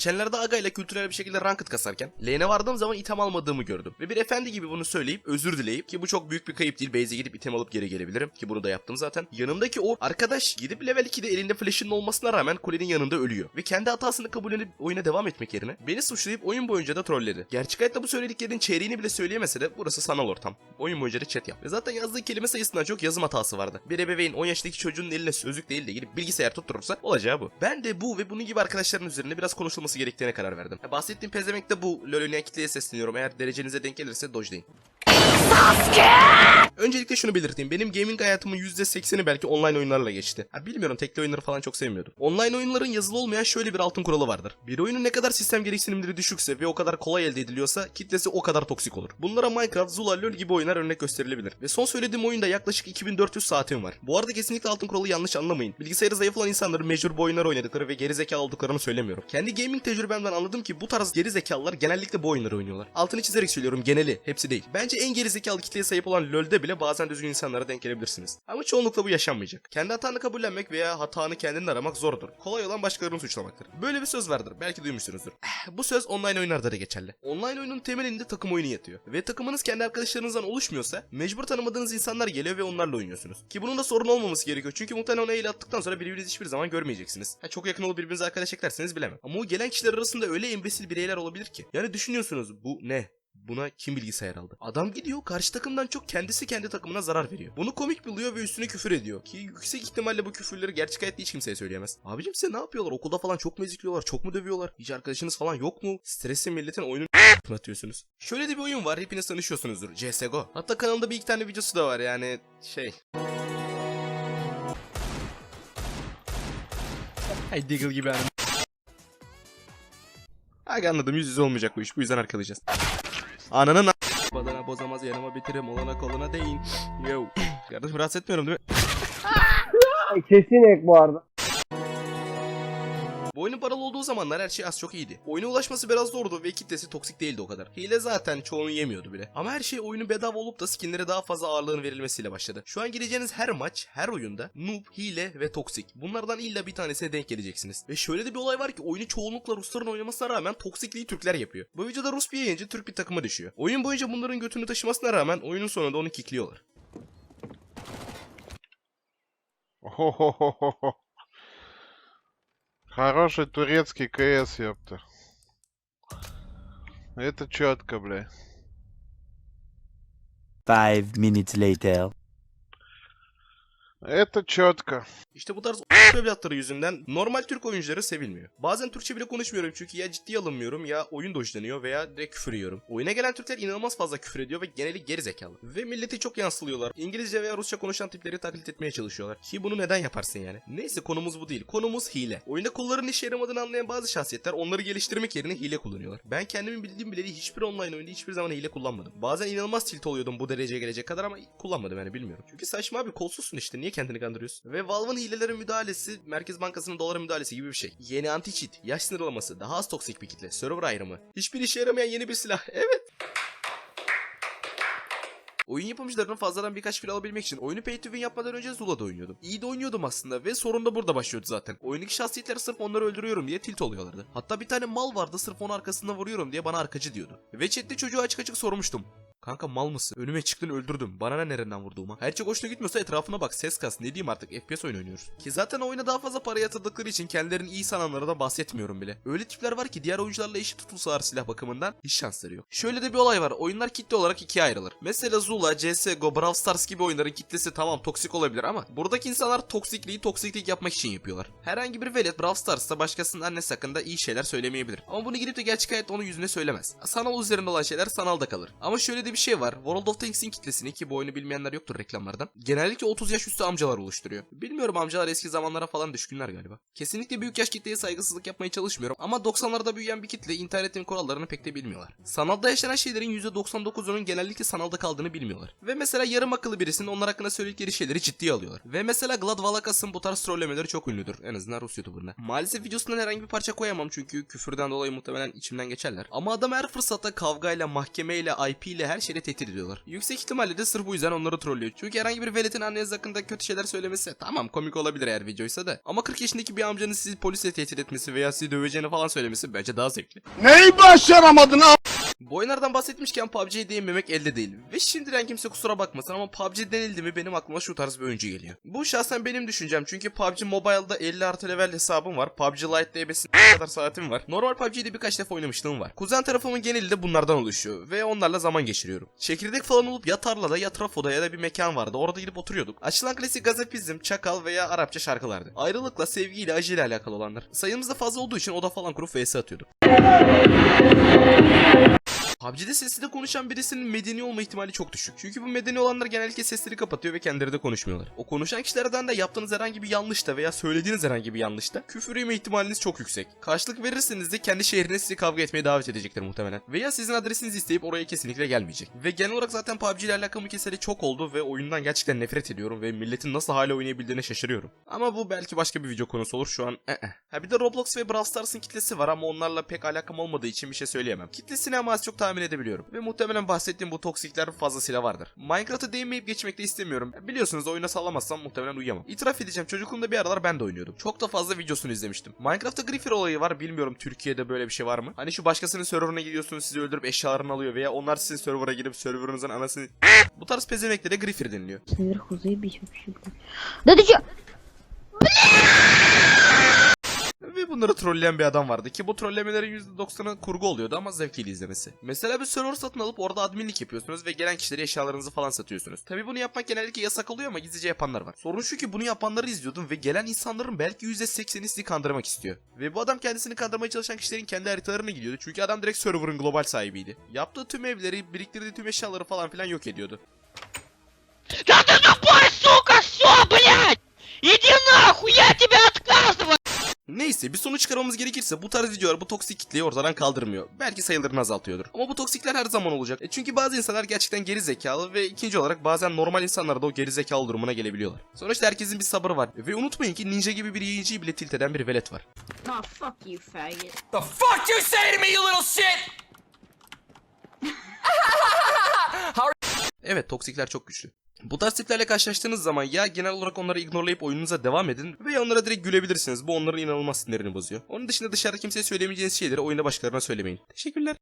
Geçenlerde Aga ile kültürel bir şekilde ranked kasarken lane'e vardığım zaman item almadığımı gördüm. Ve bir efendi gibi bunu söyleyip özür dileyip ki bu çok büyük bir kayıp değil. Base'e gidip item alıp geri gelebilirim ki bunu da yaptım zaten. Yanımdaki o arkadaş gidip level 2'de elinde flash'ının olmasına rağmen kulenin yanında ölüyor. Ve kendi hatasını kabullenip oyuna devam etmek yerine beni suçlayıp oyun boyunca da trolledi. Gerçek hayatta bu söylediklerinin çeyreğini bile söyleyemese de burası sanal ortam. Oyun boyunca da chat yap. Ve zaten yazdığı kelime sayısından çok yazım hatası vardı. Bir ebeveyn 10 yaşındaki çocuğun eline sözlük değil de gidip bilgisayar tutturursa olacağı bu. Ben de bu ve bunun gibi arkadaşların üzerine biraz konuşulması gerektiğine karar verdim. Ya bahsettiğim pezevenk de bu. LoL oynayan kitleye sesleniyorum. Eğer derecenize denk gelirse dojlayın. Öncelikle şunu belirteyim. Benim gaming hayatımın %80'i belki online oyunlarla geçti. Ha, bilmiyorum tekli oyunları falan çok sevmiyordum. Online oyunların yazılı olmayan şöyle bir altın kuralı vardır. Bir oyunun ne kadar sistem gereksinimleri düşükse ve o kadar kolay elde ediliyorsa kitlesi o kadar toksik olur. Bunlara Minecraft, Zula, LoL gibi oyunlar örnek gösterilebilir. Ve son söylediğim oyunda yaklaşık 2400 saatim var. Bu arada kesinlikle altın kuralı yanlış anlamayın. Bilgisayarı zayıf olan insanların mecbur bu oyunlar oynadıkları ve geri zekalı olduklarını söylemiyorum. Kendi gaming tecrübemden anladım ki bu tarz geri zekalılar genellikle bu oyunları oynuyorlar. Altını çizerek söylüyorum geneli, hepsi değil. Bence en geri zekalı kitleye sahip olan LoL'de bile bazen düzgün insanlara denk gelebilirsiniz. Ama çoğunlukla bu yaşanmayacak. Kendi hatanı kabullenmek veya hatanı kendin aramak zordur. Kolay olan başkalarını suçlamaktır. Böyle bir söz vardır. Belki duymuşsunuzdur. Eh, bu söz online oyunlarda da geçerli. Online oyunun temelinde takım oyunu yatıyor. Ve takımınız kendi arkadaşlarınızdan oluşmuyorsa mecbur tanımadığınız insanlar geliyor ve onlarla oynuyorsunuz. Ki bunun da sorun olmaması gerekiyor. Çünkü muhtemelen ona el attıktan sonra birbirinizi hiçbir zaman görmeyeceksiniz. Ha, çok yakın olup birbirinize arkadaş eklerseniz bilemem. Ama o gelen kişiler arasında öyle embesil bireyler olabilir ki. Yani düşünüyorsunuz bu ne? Buna kim bilgisayar aldı? Adam gidiyor karşı takımdan çok kendisi kendi takımına zarar veriyor. Bunu komik buluyor ve üstüne küfür ediyor. Ki yüksek ihtimalle bu küfürleri gerçek hayatta hiç kimseye söyleyemez. Abicim size ne yapıyorlar? Okulda falan çok mu ezikliyorlar? Çok mu dövüyorlar? Hiç arkadaşınız falan yok mu? Stresli milletin oyunun atıyorsunuz. Şöyle de bir oyun var. Hepiniz tanışıyorsunuzdur. CSGO. Hatta kanalda bir iki tane videosu da var yani şey. Hey Diggle gibi hanım. Aga anladım yüz yüze olmayacak bu iş. Bu yüzden arkalayacağız. Ananın a- Badana bozamaz yanıma bitirim olana koluna değin. Yo. Kardeşim rahatsız etmiyorum değil mi? Kesin ek bu arada. Bu oyunun paralı olduğu zamanlar her şey az çok iyiydi. Oyuna ulaşması biraz zordu ve kitlesi toksik değildi o kadar. Hile zaten çoğunu yemiyordu bile. Ama her şey oyunu bedava olup da skinlere daha fazla ağırlığın verilmesiyle başladı. Şu an gireceğiniz her maç, her oyunda noob, hile ve toksik. Bunlardan illa bir tanesine denk geleceksiniz. Ve şöyle de bir olay var ki oyunu çoğunlukla Rusların oynamasına rağmen toksikliği Türkler yapıyor. Bu videoda Rus bir yayıncı Türk bir takıma düşüyor. Oyun boyunca bunların götünü taşımasına rağmen oyunun sonunda onu kickliyorlar. Хороший турецкий КС, ёпта. Это четко, бля. Five minutes later. Это четко. İşte bu tarz evlatları yüzünden normal Türk oyuncuları sevilmiyor. Bazen Türkçe bile konuşmuyorum çünkü ya ciddiye alınmıyorum ya oyun dojlanıyor veya direkt küfür yiyorum. Oyuna gelen Türkler inanılmaz fazla küfür ediyor ve geneli geri zekalı. Ve milleti çok yansılıyorlar. İngilizce veya Rusça konuşan tipleri taklit etmeye çalışıyorlar. Ki bunu neden yaparsın yani? Neyse konumuz bu değil. Konumuz hile. Oyunda kolların işe yaramadığını anlayan bazı şahsiyetler onları geliştirmek yerine hile kullanıyorlar. Ben kendimin bildiğim bileli hiçbir online oyunda hiçbir zaman hile kullanmadım. Bazen inanılmaz tilt oluyordum bu dereceye gelecek kadar ama kullanmadım yani bilmiyorum. Çünkü saçma abi kolsuzsun işte niye kendini kandırıyorsun? Ve Valve'ın hilelere müdahalesi Merkez Bankası'nın dolara müdahalesi gibi bir şey. Yeni anti-cheat, yaş sınırlaması, daha az toksik bir kitle, server ayrımı. Hiçbir işe yaramayan yeni bir silah. Evet. Oyun yapımcılarının fazladan birkaç kilo alabilmek için oyunu pay to win yapmadan önce Zula'da oynuyordum. İyi de oynuyordum aslında ve sorun da burada başlıyordu zaten. Oyundaki şahsiyetler sırf onları öldürüyorum diye tilt oluyorlardı. Hatta bir tane mal vardı sırf onu arkasından vuruyorum diye bana arkacı diyordu. Ve chatte çocuğa açık açık sormuştum. Kanka mal mısın? Önüme çıktın öldürdüm. Bana ne nereden vurduğuma. Her şey hoşuna gitmiyorsa etrafına bak. Ses kas. Ne diyeyim artık. FPS oyun oynuyoruz. Ki zaten oyuna daha fazla para yatırdıkları için kendilerini iyi sananlara da bahsetmiyorum bile. Öyle tipler var ki diğer oyuncularla eşit tutulsalar silah bakımından hiç şansları yok. Şöyle de bir olay var. Oyunlar kitle olarak ikiye ayrılır. Mesela Zula, CSGO, Brawl Stars gibi oyunların kitlesi tamam toksik olabilir ama buradaki insanlar toksikliği toksiklik yapmak için yapıyorlar. Herhangi bir velet Brawl Stars'ta başkasının annesi hakkında iyi şeyler söylemeyebilir. Ama bunu gidip de gerçek hayatta onun yüzüne söylemez. Sanal üzerinde olan şeyler sanalda kalır. Ama şöyle de bir şey var. World of Tanks'in kitlesini ki bu oyunu bilmeyenler yoktur reklamlardan. Genellikle 30 yaş üstü amcalar oluşturuyor. Bilmiyorum amcalar eski zamanlara falan düşkünler galiba. Kesinlikle büyük yaş kitleye saygısızlık yapmaya çalışmıyorum ama 90'larda büyüyen bir kitle internetin kurallarını pek de bilmiyorlar. Sanalda yaşanan şeylerin %99'unun genellikle sanalda kaldığını bilmiyorlar. Ve mesela yarım akıllı birisinin onlar hakkında söyledikleri şeyleri ciddiye alıyorlar. Ve mesela Glad Valakas'ın bu tarz trollemeleri çok ünlüdür. En azından Rus YouTuber'ına. Maalesef videosundan herhangi bir parça koyamam çünkü küfürden dolayı muhtemelen içimden geçerler. Ama adam her fırsatta kavgayla, mahkemeyle, IP ile her her şeyle tehdit ediyorlar. Yüksek ihtimalle de sırf bu yüzden onları trollüyor. Çünkü herhangi bir veletin anneniz hakkında kötü şeyler söylemesi tamam komik olabilir eğer videoysa da. Ama 40 yaşındaki bir amcanın sizi polisle tehdit etmesi veya sizi döveceğini falan söylemesi bence daha zevkli. Neyi başaramadın ha? Bu oyunlardan bahsetmişken PUBG'ye değinmemek elde değil. Ve şimdiden kimse kusura bakmasın ama PUBG denildi mi benim aklıma şu tarz bir oyuncu geliyor. Bu şahsen benim düşüncem çünkü PUBG Mobile'da 50 artı level hesabım var. PUBG Lite'de ebesin kadar saatim var. Normal PUBG'de birkaç defa oynamışlığım var. Kuzen tarafımın geneli de bunlardan oluşuyor ve onlarla zaman geçiriyorum. Çekirdek falan olup ya tarlada ya trafoda ya da bir mekan vardı. Orada gidip oturuyorduk. Açılan klasik gazapizm, çakal veya Arapça şarkılardı. Ayrılıkla, sevgiyle, acıyla alakalı olanlar. Sayımız da fazla olduğu için oda falan kurup vs atıyorduk. PUBG'de sesli de konuşan birisinin medeni olma ihtimali çok düşük. Çünkü bu medeni olanlar genellikle sesleri kapatıyor ve kendileri de konuşmuyorlar. O konuşan kişilerden de yaptığınız herhangi bir yanlışta veya söylediğiniz herhangi bir yanlışta küfür yeme ihtimaliniz çok yüksek. Karşılık verirseniz de kendi şehrine sizi kavga etmeye davet edecektir muhtemelen. Veya sizin adresinizi isteyip oraya kesinlikle gelmeyecek. Ve genel olarak zaten PUBG ile alakalı keseri çok oldu ve oyundan gerçekten nefret ediyorum ve milletin nasıl hala oynayabildiğine şaşırıyorum. Ama bu belki başka bir video konusu olur şu an. eh. Ha bir de Roblox ve Brawl Stars'ın kitlesi var ama onlarla pek alakam olmadığı için bir şey söyleyemem. Kitlesini ama az çok tahmin edebiliyorum. Ve muhtemelen bahsettiğim bu toksikler fazlasıyla vardır. Minecraft'a değinmeyip geçmek de istemiyorum. Biliyorsunuz oyuna sallamazsam muhtemelen uyuyamam. İtiraf edeceğim çocukluğumda bir aralar ben de oynuyordum. Çok da fazla videosunu izlemiştim. Minecraft'ta Griffin olayı var bilmiyorum Türkiye'de böyle bir şey var mı? Hani şu başkasının serverına gidiyorsunuz sizi öldürüp eşyalarını alıyor veya onlar sizin server'a girip serverınızın anasını... bu tarz pezevenklere Griffin deniliyor. Sinir kuzeyi bir şey. şey. Dadıcı! Ve bunları trolleyen bir adam vardı ki bu trollemelerin %90'ı kurgu oluyordu ama zevkli izlemesi. Mesela bir server satın alıp orada adminlik yapıyorsunuz ve gelen kişilere eşyalarınızı falan satıyorsunuz. Tabi bunu yapmak genellikle yasak oluyor ama gizlice yapanlar var. Sorun şu ki bunu yapanları izliyordum ve gelen insanların belki %80'i sizi kandırmak istiyor. Ve bu adam kendisini kandırmaya çalışan kişilerin kendi haritalarına gidiyordu çünkü adam direkt server'ın global sahibiydi. Yaptığı tüm evleri, biriktirdiği tüm eşyaları falan filan yok ediyordu. Да Neyse bir sonuç çıkarmamız gerekirse bu tarz videolar bu toksik kitleyi ortadan kaldırmıyor. Belki sayılarını azaltıyordur. Ama bu toksikler her zaman olacak. E çünkü bazı insanlar gerçekten geri zekalı ve ikinci olarak bazen normal insanlar da o geri zekalı durumuna gelebiliyorlar. Sonuçta herkesin bir sabrı var. Ve unutmayın ki ninja gibi bir yayıncıyı bile tilt eden bir velet var. Oh, fuck you, faggot. The fuck you say to me, you little shit? Evet toksikler çok güçlü. Bu tarz tiplerle karşılaştığınız zaman ya genel olarak onları ignorlayıp oyununuza devam edin veya onlara direkt gülebilirsiniz. Bu onların inanılmaz sinirini bozuyor. Onun dışında dışarıda kimseye söylemeyeceğiniz şeyleri oyunda başkalarına söylemeyin. Teşekkürler.